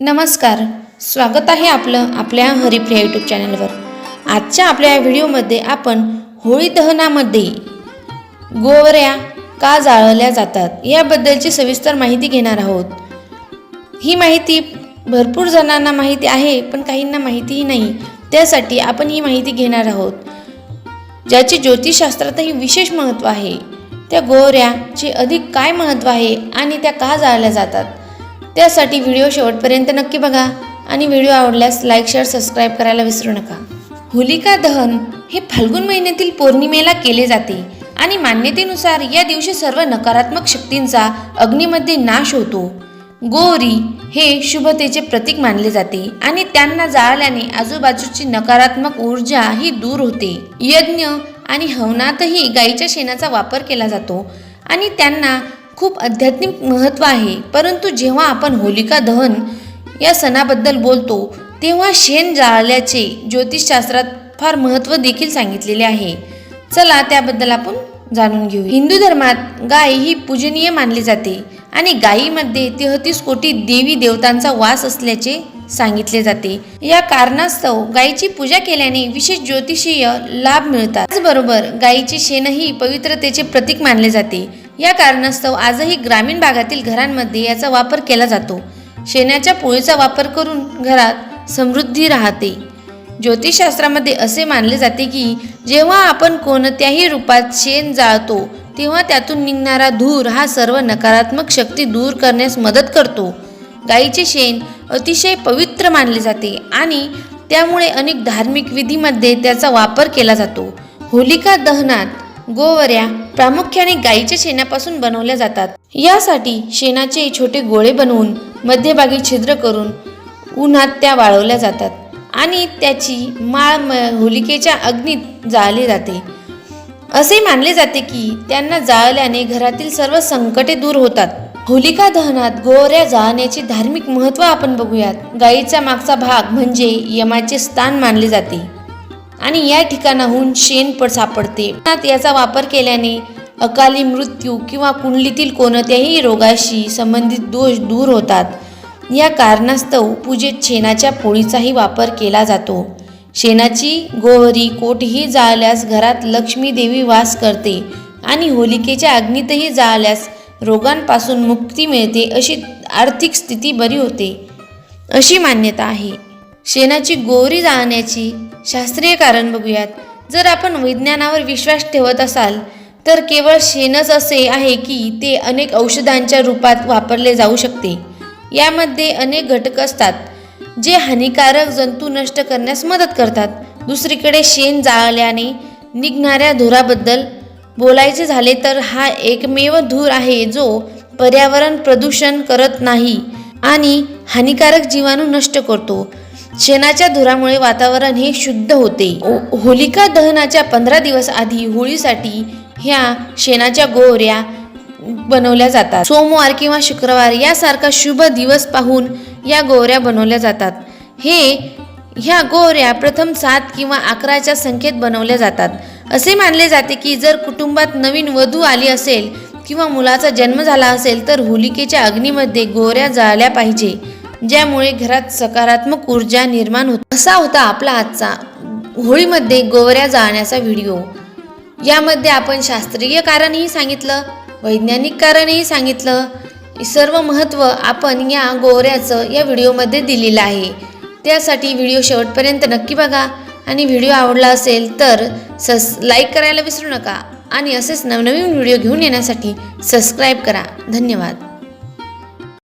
नमस्कार स्वागत आहे आपलं आपल्या हरिप्रिया यूट्यूब चॅनलवर आजच्या आपल्या या व्हिडिओमध्ये आपण होळी दहनामध्ये गोवऱ्या का जाळल्या जातात याबद्दलची सविस्तर माहिती घेणार आहोत. ही माहिती भरपूर जणांना माहिती आहे पण काहींना माहितीही नाही. त्यासाठी आपण ही माहिती घेणार आहोत. ज्याचे ज्योतिषशास्त्रातही विशेष महत्त्व आहे. त्या गोवऱ्याचे अधिक काय महत्त्व आहे आणि त्या का जाळल्या जातात? त्यासाठी व्हिडिओ शेवटपर्यंत नक्की बघा आणि व्हिडिओ आवडल्यास लाईक शेअर सबस्क्राईब करायला विसरू नका. होलिका दहन हे फाल्गुन महिन्यातील पौर्णिमेला केले जाते आणि मान्यतेनुसार या दिवशी सर्व नकारात्मक शक्तींचा अग्नीमध्ये नाश होतो. गोरी हे शुभतेचे प्रतीक मानले जाते आणि त्यांना जाळल्याने आजूबाजूची नकारात्मक ऊर्जा ही दूर होते. यज्ञ आणि हवनातही गाईच्या शेणाचा वापर केला जातो आणि त्यांना खूप आध्यात्मिक महत्त्व आहे. परंतु जेव्हा आपण होलिका दहन या सणाबद्दल बोलतो तेव्हा शेण जाळल्याचे ज्योतिषशास्त्रात फार महत्त्व देखील सांगितलेले आहे. चला त्याबद्दल आपण जाणून घेऊ हिंदू धर्मात गाय ही पूजनीय मानली जाते आणि गायीमध्ये तेहतीस कोटी देवी देवतांचा वास असल्याचे सांगितले जाते. या कारणास्तव गायीची पूजा केल्याने विशेष ज्योतिषीय लाभ मिळतात. त्याचबरोबर गायीचे शेणही पवित्रतेचे प्रतीक मानले जाते. या कारणास्तव आजही ग्रामीण भागातील घरांमध्ये याचा वापर केला जातो. शेणाच्या पोळीचा वापर करून घरात समृद्धी राहते. ज्योतिषशास्त्रामध्ये असे मानले जाते की जेव्हा आपण कोणत्याही रूपात शेण जाळतो तेव्हा त्यातून निघणारा धूर हा सर्व नकारात्मक शक्ती दूर करण्यास मदत करतो. गाईचे शेण अतिशय पवित्र मानले जाते आणि त्यामुळे अनेक धार्मिक विधीमध्ये त्याचा वापर केला जातो. होलिका दहनात गोवऱ्या प्रामुख्याने गाईच्या शेणापासून बनवल्या जातात. यासाठी शेणाचे छोटे गोळे बनवून मध्यभागी छिद्र करून उन्हात त्या वाळवल्या जातात आणि त्याची माळ होलिकेच्या अग्नीत जाळली जाते. असे मानले जाते की त्यांना जाळल्याने घरातील सर्व संकटे दूर होतात. होलिका दहनात गोवऱ्या जाळण्याचे धार्मिक महत्त्व आपण बघूयात. गायीचा मागचा भाग म्हणजे यमाचे स्थान मानले जाते. आणि या ठिकाणाहून शेण पण सापडते. याचा वापर केल्याने अकाली मृत्यू किंवा कुंडलीतील कोणत्याही रोगाशी संबंधित दोष दूर होतात. या कारणास्तव पूजेत शेणाच्या पोळीचाही वापर केला जातो. शेणाची गोहरी कोठही जाळल्यास घरात लक्ष्मी देवी वास करते आणि होलिकेच्या अग्नीतही जाळल्यास रोगांपासून मुक्ती मिळते अशी आर्थिक स्थिती बरी होते. अशी मान्यता आहे. शेणाची गोरी जाळण्याची शास्त्रीय कारण बघूयात. जर आपण विज्ञानावर विश्वास ठेवत असाल तर केवळ शेणच असे आहे की ते अनेक औषधांच्या रूपात वापरले जाऊ शकते. यामध्ये अनेक घटक असतात जे हानिकारक जंतू नष्ट करण्यास मदत करतात. दुसरीकडे शेण जाळल्याने निघणाऱ्या धुराबद्दल बोलायचे झाले तर हा एकमेव धूर आहे जो पर्यावरण प्रदूषण करत नाही आणि हानिकारक जीवाणू नष्ट करतो. शेणाच्या धुरामुळे वातावरण हे शुद्ध होते. हो, होलिका दहनाच्या पंधरा दिवस आधी होळीसाठी ह्या शेणाच्या गोवऱ्या बनवल्या जातात. सोमवार किंवा शुक्रवार यासारखा शुभ दिवस पाहून या गोवऱ्या बनवल्या जातात. हे ह्या गोवऱ्या प्रथम सात किंवा अकराच्या संख्येत बनवल्या जातात. असे मानले जाते की जर कुटुंबात नवीन वधू आली असेल किंवा मुलाचा जन्म झाला असेल तर होलिकेच्या अग्नीमध्ये गोवऱ्या जाळल्या पाहिजे. ज्यामुळे घरात सकारात्मक ऊर्जा निर्माण होत. असा होता आपला आजचा होळीमध्ये गोवऱ्या जाळण्याचा व्हिडिओ. यामध्ये आपण शास्त्रीय कारणही सांगितलं वैज्ञानिक कारणही सांगितलं. सर्व महत्त्व आपण या गोवऱ्याचं या व्हिडिओमध्ये दिलेलं आहे. त्यासाठी व्हिडिओ शेवटपर्यंत नक्की बघा आणि व्हिडिओ आवडला असेल तर सस लाईक करायला विसरू नका आणि असेच नवनवीन व्हिडिओ घेऊन येण्यासाठी सबस्क्राईब करा. धन्यवाद.